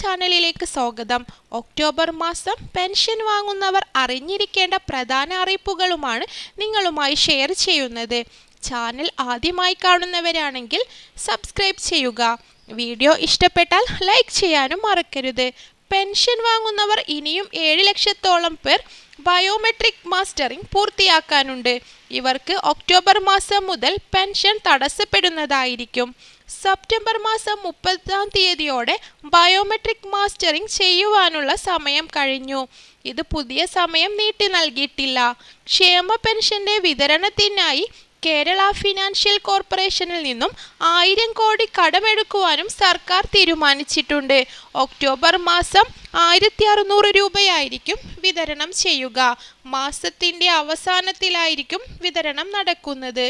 ചാനലിലേക്ക് സ്വാഗതം. ഒക്ടോബർ മാസം പെൻഷൻ വാങ്ങുന്നവർ അറിഞ്ഞിരിക്കേണ്ട പ്രധാന അറിയിപ്പുകളുമാണ് നിങ്ങളുമായി ഷെയർ ചെയ്യുന്നത്. ചാനൽ ആദ്യമായി കാണുന്നവരാണെങ്കിൽ സബ്സ്ക്രൈബ് ചെയ്യുക. വീഡിയോ ഇഷ്ടപ്പെട്ടാൽ ലൈക്ക് ചെയ്യാനും മറക്കരുത്. പെൻഷൻ വാങ്ങുന്നവർ ഇനിയും ഏഴ് ലക്ഷത്തോളം പേർ ബയോമെട്രിക് മാസ്റ്ററിംഗ് പൂർത്തിയാക്കാനുണ്ട്. ഇവർക്ക് ഒക്ടോബർ മാസം മുതൽ പെൻഷൻ തടസ്സപ്പെടുന്നതായിരിക്കും. സെപ്റ്റംബർ മാസം മുപ്പതാം തീയതിയോടെ ബയോമെട്രിക് മാസ്റ്ററിംഗ് ചെയ്യുവാനുള്ള സമയം കഴിഞ്ഞു. ഇത് പുതിയ സമയം നീട്ടി നൽകിയിട്ടില്ല. ക്ഷേമ പെൻഷന്റെ വിതരണത്തിനായി കേരള ഫിനാൻഷ്യൽ കോർപ്പറേഷനിൽ നിന്നും ആയിരം കോടി കടമെടുക്കുവാനും സർക്കാർ തീരുമാനിച്ചിട്ടുണ്ട്. ഒക്ടോബർ മാസം ആയിരത്തി അറുന്നൂറ് രൂപയായിരിക്കും വിതരണം ചെയ്യുക. മാസത്തിന്റെ അവസാനത്തിലായിരിക്കും വിതരണം നടക്കുന്നത്.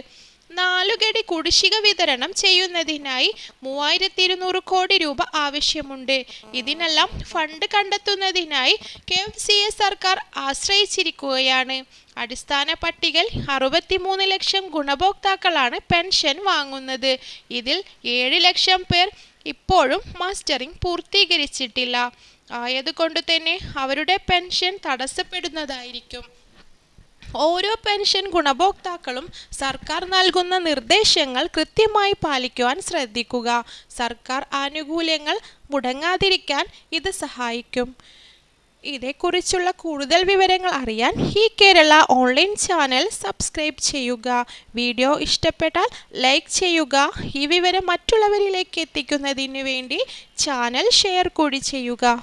നാലുകടി കുടിശ്ശിക വിതരണം ചെയ്യുന്നതിനായി മൂവായിരത്തി ഇരുന്നൂറ് കോടി രൂപ ആവശ്യമുണ്ട്. ഇതിനെല്ലാം ഫണ്ട് കണ്ടെത്തുന്നതിനായി കെ എഫ് സി എ സർക്കാർ ആശ്രയിച്ചിരിക്കുകയാണ്. അടിസ്ഥാന പട്ടികയിൽ അറുപത്തിമൂന്ന് ലക്ഷം ഗുണഭോക്താക്കളാണ് പെൻഷൻ വാങ്ങുന്നത്. ഇതിൽ ഏഴ് ലക്ഷം പേർ ഇപ്പോഴും മാസ്റ്ററിംഗ് പൂർത്തീകരിച്ചിട്ടില്ല. ആയതുകൊണ്ട് തന്നെ അവരുടെ പെൻഷൻ തടസ്സപ്പെടുന്നതായിരിക്കും. ഓരോ പെൻഷൻ ഗുണഭോക്താക്കളും സർക്കാർ നൽകുന്ന നിർദ്ദേശങ്ങൾ കൃത്യമായി പാലിക്കുവാൻ ശ്രദ്ധിക്കുക. സർക്കാർ ആനുകൂല്യങ്ങൾ മുടങ്ങാതിരിക്കാൻ ഇത് സഹായിക്കും. ഇതേക്കുറിച്ചുള്ള കൂടുതൽ വിവരങ്ങൾ അറിയാൻ ഈ കേരള ഓൺലൈൻ ചാനൽ സബ്സ്ക്രൈബ് ചെയ്യുക. വീഡിയോ ഇഷ്ടപ്പെട്ടാൽ ലൈക്ക് ചെയ്യുക. ഈ വിവരം മറ്റുള്ളവരിലേക്ക് എത്തിക്കുന്നതിന് വേണ്ടി ചാനൽ ഷെയർ കൂടി ചെയ്യുക.